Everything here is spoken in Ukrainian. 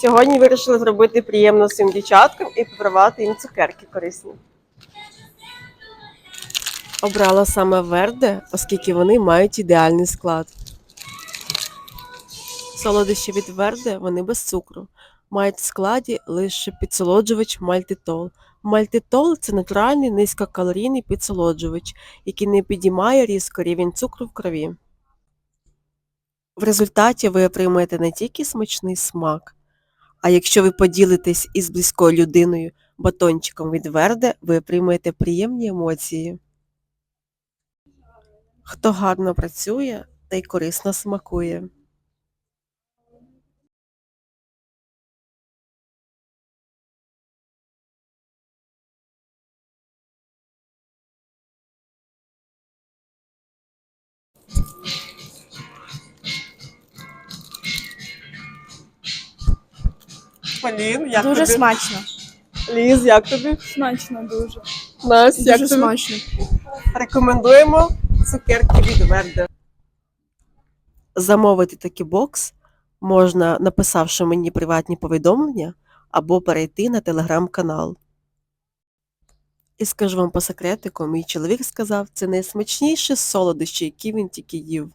Сьогодні вирішили зробити приємно своїм дівчаткам і подарувати їм цукерки корисні. Обрала саме верде, оскільки вони мають ідеальний склад. Солодощі від верде вони без цукру. Мають в складі лише підсолоджувач мальтитол. Мальтитол це натуральний низькокалорійний підсолоджувач, який не підіймає різко рівень цукру в крові. В результаті ви отримаєте не тільки смачний смак, а якщо ви поділитесь із близькою людиною батончиком від верде, ви приймете приємні емоції. Хто гарно працює, та й корисно смакує. Полін, як Дуже тобі? смачно. Ліз, як тобі? Смачно дуже. Настя, як Дуже тобі? смачно. Рекомендуємо цукерки від Верде. Замовити такий бокс можна, написавши мені приватні повідомлення, або перейти на телеграм-канал. І скажу вам по секретику, мій чоловік сказав, це найсмачніші солодощі, які він тільки їв.